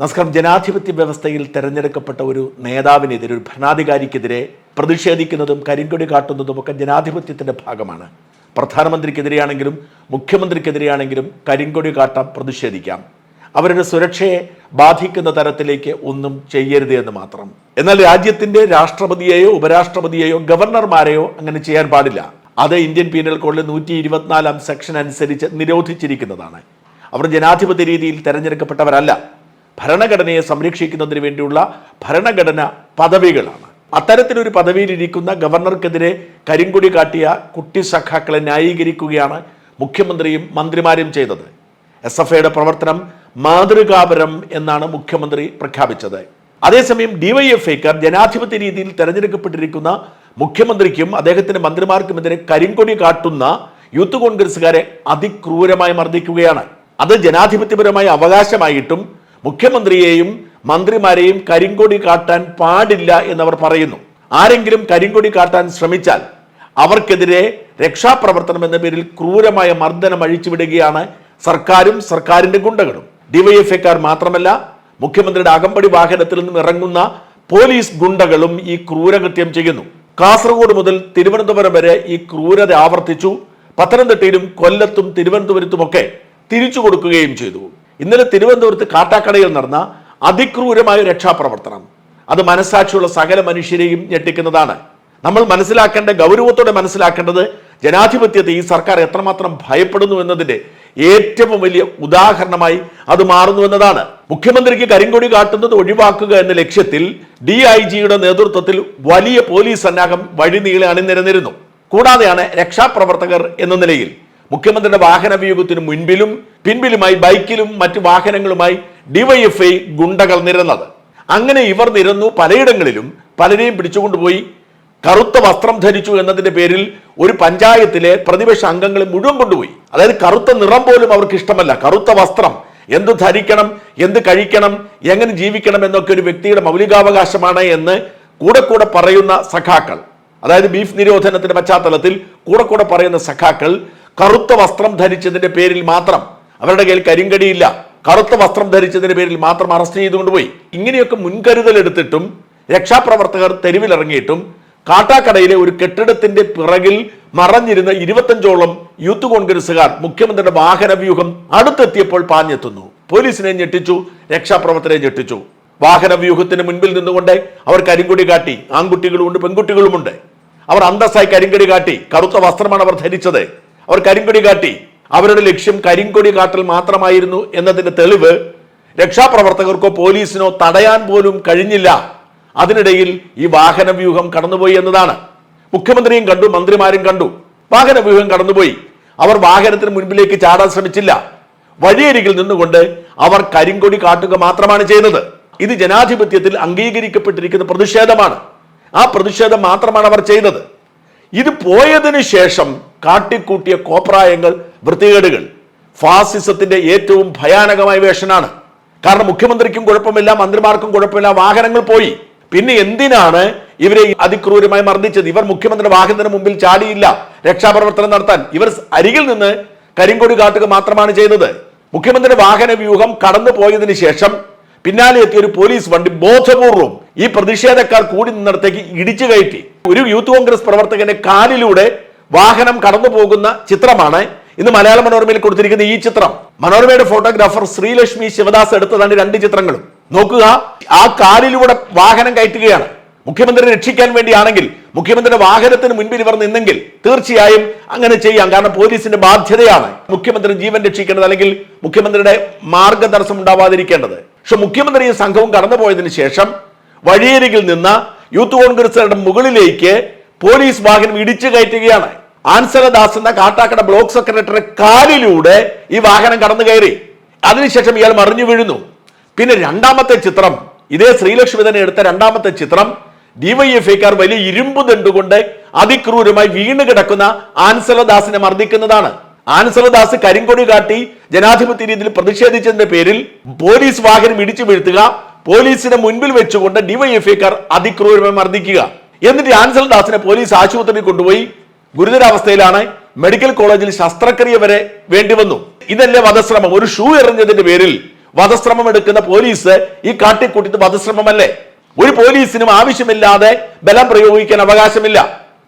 നമസ്കാരം ജനാധിപത്യ വ്യവസ്ഥയിൽ തെരഞ്ഞെടുക്കപ്പെട്ട ഒരു നേതാവിനെതിരെ ഒരു ഭരണാധികാരിക്കെതിരെ പ്രതിഷേധിക്കുന്നതും കരിങ്കൊടി കാട്ടുന്നതും ഒക്കെ ജനാധിപത്യത്തിന്റെ ഭാഗമാണ്. പ്രധാനമന്ത്രിക്കെതിരെയാണെങ്കിലും മുഖ്യമന്ത്രിക്കെതിരെയാണെങ്കിലും കരിങ്കൊടി കാട്ടാം പ്രതിഷേധിക്കാം. അവരുടെ സുരക്ഷയെ ബാധിക്കുന്ന തരത്തിലേക്ക് ഒന്നും ചെയ്യരുത് എന്ന് മാത്രം. എന്നാൽ രാജ്യത്തിന്റെ രാഷ്ട്രപതിയെയോ ഉപരാഷ്ട്രപതിയെയോ ഗവർണർമാരെയോ അങ്ങനെ ചെയ്യാൻ പാടില്ല. അത് ഇന്ത്യൻ പീനൽ കോഡിലെ നൂറ്റി ഇരുപത്തിനാലാം സെക്ഷൻ അനുസരിച്ച് നിരോധിച്ചിരിക്കുന്നതാണ്. അവർ ജനാധിപത്യ രീതിയിൽ തെരഞ്ഞെടുക്കപ്പെട്ടവരല്ല. ഭരണഘടനയെ സംരക്ഷിക്കുന്നതിന് വേണ്ടിയുള്ള ഭരണഘടന പദവികളാണ്. അത്തരത്തിലൊരു പദവിയിലിരിക്കുന്ന ഗവർണർക്കെതിരെ കരിങ്കൊടി കാട്ടിയ കുട്ടി സഖാക്കളെ ന്യായീകരിക്കുകയാണ് മുഖ്യമന്ത്രിയും മന്ത്രിമാരും ചെയ്തത്. എസ് എഫ് ഐയുടെ പ്രവർത്തനം മാതൃകാപരം എന്നാണ് മുഖ്യമന്ത്രി പ്രഖ്യാപിച്ചത്. അതേസമയം ഡിവൈഎഫ്ഐക്കാർ ജനാധിപത്യ രീതിയിൽ തെരഞ്ഞെടുക്കപ്പെട്ടിരിക്കുന്ന മുഖ്യമന്ത്രിക്കും അദ്ദേഹത്തിന്റെ മന്ത്രിമാർക്കുമെതിരെ കരിങ്കൊടി കാട്ടുന്ന യൂത്ത് കോൺഗ്രസുകാരെ അതിക്രൂരമായി മർദ്ദിക്കുകയാണ്. അത് ജനാധിപത്യപരമായ അവകാശമായിട്ടും മുഖ്യമന്ത്രിയെയും മന്ത്രിമാരെയും കരിങ്കൊടി കാട്ടാൻ പാടില്ല എന്നവർ പറയുന്നു. ആരെങ്കിലും കരിങ്കൊടി കാട്ടാൻ ശ്രമിച്ചാൽ അവർക്കെതിരെ രക്ഷാപ്രവർത്തനം എന്ന പേരിൽ ക്രൂരമായ മർദ്ദനം അഴിച്ചുവിടുകയാണ് സർക്കാരും സർക്കാരിന്റെ ഗുണ്ടകളും. ഡിവൈഎഫ്ഐക്കാർ മാത്രമല്ല മുഖ്യമന്ത്രിയുടെ അകമ്പടി വാഹനത്തിൽ നിന്നും ഇറങ്ങുന്ന പോലീസ് ഗുണ്ടകളും ഈ ക്രൂരകൃത്യം ചെയ്യുന്നു. കാസർഗോഡ് മുതൽ തിരുവനന്തപുരം വരെ ഈ ക്രൂരത ആവർത്തിച്ചു. പത്തനംതിട്ടയിലും കൊല്ലത്തും തിരുവനന്തപുരത്തുമൊക്കെ തിരിച്ചു കൊടുക്കുകയും ചെയ്തു. ഇന്നലെ തിരുവനന്തപുരത്ത് കാട്ടാക്കടയിൽ നടന്ന അതിക്രൂരമായ രക്ഷാപ്രവർത്തനം. അത് മനസ്സാക്ഷിയുള്ള സകല മനുഷ്യരെയും ഞെട്ടിക്കുന്നതാണ്. നമ്മൾ മനസ്സിലാക്കേണ്ട ഗൗരവത്തോടെ മനസ്സിലാക്കേണ്ടത് ജനാധിപത്യത്തെ ഈ സർക്കാർ എത്രമാത്രം ഭയപ്പെടുന്നു എന്നതിന്റെ ഏറ്റവും വലിയ ഉദാഹരണമായി അത് മാറുന്നു എന്നതാണ്. മുഖ്യമന്ത്രിക്ക് കരിങ്കൊടി കാട്ടുന്നത് ഒഴിവാക്കുക എന്ന ലക്ഷ്യത്തിൽ ഡി ഐ ജിയുടെ നേതൃത്വത്തിൽ വലിയ പോലീസ് സന്നാഹം വഴിനീളെ അണിനിരന്നിരുന്നു. കൂടാതെയാണ് രക്ഷാപ്രവർത്തകർ എന്ന നിലയിൽ മുഖ്യമന്ത്രിയുടെ വാഹന വ്യൂഹത്തിന് മുൻപിലും പിൻപിലുമായി ബൈക്കിലും മറ്റു വാഹനങ്ങളുമായി ഡിവൈഎഫ്ഐ ഗുണ്ടകൾ നിരന്നത്. അങ്ങനെ ഇവർ നിരന്നു പലയിടങ്ങളിലും പലരെയും പിടിച്ചുകൊണ്ടുപോയി. കറുത്ത വസ്ത്രം ധരിച്ചു എന്നതിന്റെ പേരിൽ ഒരു പഞ്ചായത്തിലെ പ്രതിപക്ഷ അംഗങ്ങളെ മുഴുവൻ കൊണ്ടുപോയി. അതായത് കറുത്ത നിറം പോലും അവർക്ക് ഇഷ്ടമല്ല. കറുത്ത വസ്ത്രം എന്ത് ധരിക്കണം എന്ത് കഴിക്കണം എങ്ങനെ ജീവിക്കണം എന്നൊക്കെ ഒരു വ്യക്തിയുടെ മൗലികാവകാശമാണ് എന്ന് കൂടെ കൂടെ പറയുന്ന സഖാക്കൾ. അതായത് ബീഫ് നിരോധനത്തിന്റെ പശ്ചാത്തലത്തിൽ കൂടെ കൂടെ പറയുന്ന സഖാക്കൾ കറുത്ത വസ്ത്രം ധരിച്ചതിന്റെ പേരിൽ മാത്രം. അവരുടെ കയ്യിൽ കരിങ്കടിയില്ല. കറുത്ത വസ്ത്രം ധരിച്ചതിന്റെ പേരിൽ മാത്രം അറസ്റ്റ് ചെയ്തുകൊണ്ട് പോയി. ഇങ്ങനെയൊക്കെ മുൻകരുതൽ എടുത്തിട്ടും രക്ഷാപ്രവർത്തകർ തെരുവിലിറങ്ങിയിട്ടും കാട്ടാക്കടയിലെ ഒരു കെട്ടിടത്തിന്റെ പിറകിൽ മറഞ്ഞിരുന്ന ഇരുപത്തഞ്ചോളം യൂത്ത് കോൺഗ്രസുകാർ മുഖ്യമന്ത്രിയുടെ വാഹന വ്യൂഹം അടുത്തെത്തിയപ്പോൾ പാഞ്ഞെത്തുന്നു. പോലീസിനെ ഞെട്ടിച്ചു രക്ഷാപ്രവർത്തകരെ ഞെട്ടിച്ചു. വാഹന വ്യൂഹത്തിന് മുൻപിൽ നിന്നുകൊണ്ട് അവർ കരിങ്കുടി കാട്ടി. ആൺകുട്ടികളുമുണ്ട് പെൺകുട്ടികളുമുണ്ട്. അവർ അന്തസ്സായി കരിങ്കടി കാട്ടി. കറുത്ത വസ്ത്രമാണ് അവർ ധരിച്ചത്. അവർ കരിങ്കൊടി കാട്ടി. അവരുടെ ലക്ഷ്യം കരിങ്കൊടി കാട്ടൽ മാത്രമായിരുന്നു എന്നതിന്റെ തെളിവ് രക്ഷാപ്രവർത്തകർക്കോ പോലീസിനോ തടയാൻ പോലും കഴിഞ്ഞില്ല. അതിനിടയിൽ ഈ വാഹന വ്യൂഹം കടന്നുപോയി എന്നതാണ്. മുഖ്യമന്ത്രിയും കണ്ടു മന്ത്രിമാരും കണ്ടു. വാഹന വ്യൂഹം കടന്നുപോയി. അവർ വാഹനത്തിന് മുൻപിലേക്ക് ചാടാൻ ശ്രമിച്ചില്ല. വഴിയരികിൽ നിന്നുകൊണ്ട് അവർ കരിങ്കൊടി കാട്ടുക മാത്രമാണ് ചെയ്യുന്നത്. ഇത് ജനാധിപത്യത്തിൽ അംഗീകരിക്കപ്പെട്ടിരിക്കുന്ന പ്രതിഷേധമാണ്. ആ പ്രതിഷേധം മാത്രമാണ് അവർ ചെയ്തത് ഇത് പോയതിന് ശേഷം കാട്ടിക്കൂട്ടിയ കോപ്രായങ്ങൾ വൃത്തികേടുകൾ ഫാസിസത്തിന്റെ ഏറ്റവും ഭയാനകമായ വേഷനാണ്. കാരണം മുഖ്യമന്ത്രിക്കും കുഴപ്പമില്ല മന്ത്രിമാർക്കും കുഴപ്പമില്ല വാഹനങ്ങൾ പോയി. പിന്നെ എന്തിനാണ് ഇവരെ അതിക്രൂരമായി മർദ്ദിച്ചത്? ഇവർ മുഖ്യമന്ത്രിയുടെ വാഹനത്തിന് മുമ്പിൽ ചാടിയില്ല രക്ഷാപ്രവർത്തനം നടത്താൻ. ഇവർ അരികിൽ നിന്ന് കരിങ്കൊടി കാട്ടുക മാത്രമാണ് ചെയ്തത്. മുഖ്യമന്ത്രിയുടെ വാഹന വ്യൂഹം കടന്നു പോയതിനു ശേഷം പിന്നാലെ എത്തിയ ഒരു പോലീസ് വണ്ടി ബോധപൂർവം ഈ പ്രതിഷേധക്കാർ കൂടി നിന്നിടത്തേക്ക് ഇടിച്ചു കയറ്റി. ഒരു യൂത്ത് കോൺഗ്രസ് പ്രവർത്തകന്റെ കാലിലൂടെ വാഹനം കടന്നു പോകുന്ന ചിത്രമാണ് ഇന്ന് മലയാള മനോരമയിൽ കൊടുത്തിരിക്കുന്ന ഈ ചിത്രം. മനോരമയുടെ ഫോട്ടോഗ്രാഫർ ശ്രീലക്ഷ്മി ശിവദാസ് എടുത്തതാണ് രണ്ട് ചിത്രങ്ങളും. നോക്കുക ആ കാലിലൂടെ വാഹനം കയറ്റുകയാണ്. മുഖ്യമന്ത്രി രക്ഷിക്കാൻ വേണ്ടിയാണെങ്കിൽ മുഖ്യമന്ത്രിയുടെ വാഹനത്തിന് മുൻപിൽ ഇവർ നിന്നെങ്കിൽ തീർച്ചയായും അങ്ങനെ ചെയ്യാം. കാരണം പോലീസിന്റെ ബാധ്യതയാണ് മുഖ്യമന്ത്രി ജീവൻ രക്ഷിക്കേണ്ടത് അല്ലെങ്കിൽ മുഖ്യമന്ത്രിയുടെ മാർഗതടസ്സം ഉണ്ടാവാതിരിക്കേണ്ടത്. പക്ഷെ മുഖ്യമന്ത്രിയും സംഘവും കടന്നുപോയതിനു ശേഷം വഴിയരികിൽ നിന്ന് യൂത്ത് കോൺഗ്രസുകാരുടെ മുകളിലേക്ക് പോലീസ് വാഹനം ഇടിച്ചു കയറ്റുകയാണ്. ആൻസലദാസ് എന്ന കാട്ടാക്കട ബ്ലോക്ക് സെക്രട്ടറി കാലിലൂടെ ഈ വാഹനം കടന്നു കയറി. അതിനുശേഷം ഇയാൾ മറിഞ്ഞു വീഴുന്നു. പിന്നെ രണ്ടാമത്തെ ചിത്രം ഇതേ ശ്രീലക്ഷ്മി തന്നെ എടുത്ത രണ്ടാമത്തെ ചിത്രം ഡിവൈഎഫ്ഐക്കാർ വലിയ ഇരുമ്പ് ദണ്ടുകൊണ്ട് അതിക്രൂരമായി വീണ് കിടക്കുന്ന ആൻസലദാസിനെ മർദ്ദിക്കുന്നതാണ്. ആൻസലദാസ് കരിങ്കൊടി കാട്ടി ജനാധിപത്യ രീതിയിൽ പ്രതിഷേധിച്ചതിന്റെ പേരിൽ പോലീസ് വാഹനം ഇടിച്ചു വീഴ്ത്തുക പോലീസിനെ മുൻപിൽ വെച്ചുകൊണ്ട് ഡിവൈഎഫ്ഐക്കാർ അതിക്രൂരമായി മർദ്ദിക്കുക. എന്നിട്ട് ആൻസൽ ദാസിനെ പോലീസ് ആശുപത്രിയിൽ കൊണ്ടുപോയി ഗുരുതരാവസ്ഥയിലാണ് മെഡിക്കൽ കോളേജിൽ ശസ്ത്രക്രിയ വരെ വേണ്ടി വന്നു. ഇതല്ലേ വധശ്രമം. ഒരു ഷൂ എറിഞ്ഞതിന്റെ പേരിൽ വധശ്രമം എടുക്കുന്ന പോലീസ് ഈ കാട്ടിക്കൂട്ടിത്ത് വധശ്രമമല്ലേ? ഒരു പോലീസിനും ആവശ്യമില്ലാതെ ബലം പ്രയോഗിക്കാൻ അവകാശമില്ല.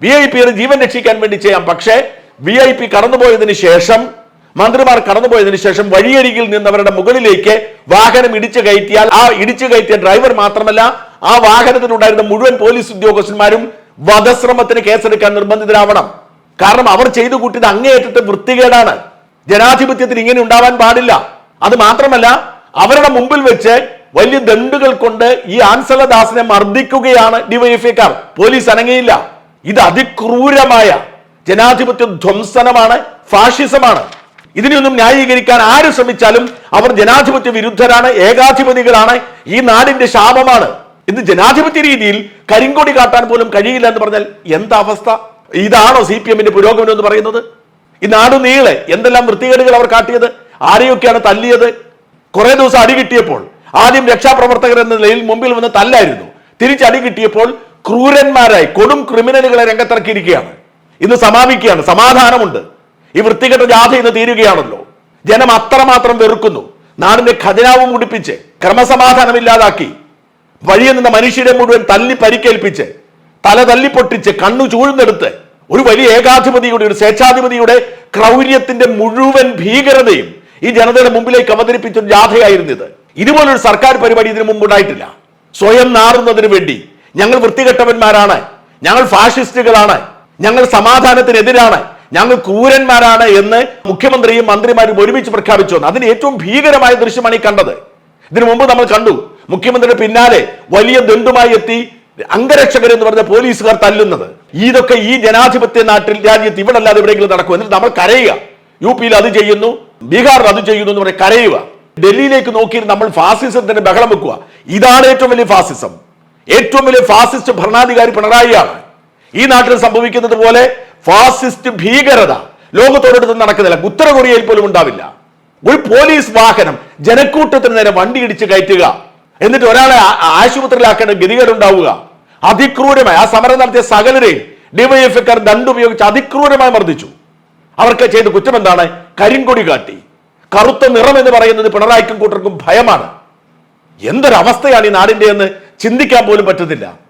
വി ഐ പിയുടെ ജീവൻ രക്ഷിക്കാൻ വേണ്ടി ചെയ്യാം. പക്ഷേ വി ഐ പി കടന്നുപോയതിനു ശേഷം മന്ത്രിമാർ കടന്നുപോയതിനു ശേഷം വഴിയരികിൽ നിന്നവരുടെ മുകളിലേക്ക് വാഹനം ഇടിച്ചു കയറ്റിയാൽ ആ ഇടിച്ചു കയറ്റിയ ഡ്രൈവർ മാത്രമല്ല ആ വാഹനത്തിലുണ്ടായിരുന്ന മുഴുവൻ പോലീസ് ഉദ്യോഗസ്ഥന്മാരും വധശ്രമത്തിന് കേസെടുക്കാൻ നിർബന്ധിതരാവണം. കാരണം അവർ ചെയ്തു കൂട്ടിയത് അങ്ങേയറ്റത്തെ വൃത്തികേടാണ്. ജനാധിപത്യത്തിൽ ഇങ്ങനെ ഉണ്ടാവാൻ പാടില്ല. അത് മാത്രമല്ല അവരുടെ മുമ്പിൽ വെച്ച് വലിയ ദണ്ടുകൾ കൊണ്ട് ഈ ആൻസലദാസിനെ മർദ്ദിക്കുകയാണ് ഡിവൈഎഫ്ഐക്കാർ. പോലീസ് അനങ്ങിയില്ല. ഇത് അതിക്രൂരമായ ജനാധിപത്യ ധ്വംസനമാണ് ഫാഷിസമാണ്. ഇതിനെയൊന്നും ന്യായീകരിക്കാൻ ആര് ശ്രമിച്ചാലും അവർ ജനാധിപത്യ വിരുദ്ധരാണ് ഏകാധിപതികളാണ്. ഈ നാടിന്റെ ശാപമാണ്. ഇന്ന് ജനാധിപത്യ രീതിയിൽ കരിങ്കൊടി കാട്ടാൻ പോലും കഴിയില്ല എന്ന് പറഞ്ഞാൽ എന്താ അവസ്ഥ? ഇതാണോ സി പി എമ്മിന്റെ പുരോഗമനം എന്ന് പറയുന്നത്? ഈ നാട് നീളെ എന്തെല്ലാം വൃത്തികേടുകൾ അവർ കാട്ടിയത്? ആരെയൊക്കെയാണ് തല്ലിയത്? കുറെ ദിവസം അടി കിട്ടിയപ്പോൾ ആദ്യം രക്ഷാപ്രവർത്തകർ എന്ന നിലയിൽ മുമ്പിൽ വന്ന് തല്ലായിരുന്നു. തിരിച്ച് അടി കിട്ടിയപ്പോൾ ക്രൂരന്മാരായി കൊടും ക്രിമിനലുകളെ രംഗത്തിറക്കിയിരിക്കുകയാണ്. ഇന്ന് സമാപിക്കുകയാണ്. സമാധാനമുണ്ട്. ഈ വൃത്തികെട്ട ജാഥ ഇന്ന് തീരുകയാണല്ലോ. ജനം അത്രമാത്രം വെറുക്കുന്നു. നാടിന്റെ ഖജനാവും മുടിപ്പിച്ച് ക്രമസമാധാനം ഇല്ലാതാക്കി വഴിയിൽ നിന്ന മനുഷ്യരെ മുഴുവൻ തല്ലി പരിക്കേൽപ്പിച്ച് തല തല്ലി പൊട്ടിച്ച് കണ്ണു ചൂഴ്ന്നെടുത്ത് ഒരു വലിയ ഏകാധിപതിയുടെ ഒരു സ്വേച്ഛാധിപതിയുടെ ക്രൗര്യത്തിന്റെ മുഴുവൻ ഭീകരതയും ഈ ജനതയുടെ മുമ്പിലേക്ക് അവതരിപ്പിച്ച ഒരു ജാഥയായിരുന്നു ഇത് ഇതുപോലൊരു സർക്കാർ പരിപാടി ഇതിനു മുമ്പ് ഉണ്ടായിട്ടില്ല സ്വയം നാറുന്നതിന് വേണ്ടി ഞങ്ങൾ വൃത്തികെട്ടവന്മാരാണ്. ഞങ്ങൾ ഫാഷിസ്റ്റുകളാണ്. ഞങ്ങൾ സമാധാനത്തിനെതിരാണ്. ഞങ്ങൾ ക്രൂരന്മാരാണ് എന്ന് മുഖ്യമന്ത്രിയും മന്ത്രിമാരും ഒരുമിച്ച് പ്രഖ്യാപിച്ചു അതിന് ഏറ്റവും ഭീകരമായ ദൃശ്യമാണ് ഈ കണ്ടത്. ഇതിനു മുമ്പ് നമ്മൾ കണ്ടു. മുഖ്യമന്ത്രിയുടെ പിന്നാലെ വലിയ ദണ്ടുമായി എത്തി അംഗരക്ഷകർ എന്ന് പറഞ്ഞ പോലീസുകാർ തല്ലുന്നത്. ഇതൊക്കെ ഈ ജനാധിപത്യ നാട്ടിൽ രാജ്യത്ത് ഇവിടെ അല്ലാതെ എവിടെയെങ്കിലും നടക്കും. എന്നിട്ട് നമ്മൾ കരയുക. യു പിയിൽ അത് ചെയ്യുന്നു ബീഹാറിൽ അത് ചെയ്യുന്നു എന്ന് പറഞ്ഞ് കരയുക. ഡൽഹിയിലേക്ക് നോക്കി നമ്മൾ ഫാസിസത്തിന്റെ ബഹളം വെക്കുക. ഇതാണ് ഏറ്റവും വലിയ ഫാസിസം. ഏറ്റവും വലിയ ഫാസിസ്റ്റ് ഭരണാധികാരി പിണറായിയാണ്. ഈ നാട്ടിൽ സംഭവിക്കുന്നത് പോലെ ഫാസിസ്റ്റ് ഭീകരത. ലോകത്തോടടുത്ത് നടക്കുന്നില്ല. ഉത്തര കൊറിയയിൽ പോലും ഉണ്ടാവില്ല. ഒരു പോലീസ് വാഹനം ജനക്കൂട്ടത്തിന് നേരെ വണ്ടി ഇടിച്ച് കയറ്റുക. എന്നിട്ട് ഒരാളെ ആശുപത്രിയിലാക്കേണ്ട ഗതികേടുണ്ടാവുക. അതിക്രൂരമായി. ആ സമരം നടത്തിയ സകലരെയും ഡിവൈഎഫ്ഐക്കാർ ദണ്ടുപയോഗിച്ച് അതിക്രൂരമായി മർദ്ദിച്ചു. അവർക്ക് ചെയ്ത കുറ്റം എന്താണ്? കരിങ്കൊടി കാട്ടി. കറുത്ത നിറം എന്ന് പറയുന്നത് പിണറായിക്കും കൂട്ടർക്കും ഭയമാണ്. എന്തൊരവസ്ഥയാണ് ഈ നാടിന്റെ എന്ന് ചിന്തിക്കാൻ പോലും പറ്റുന്നില്ല.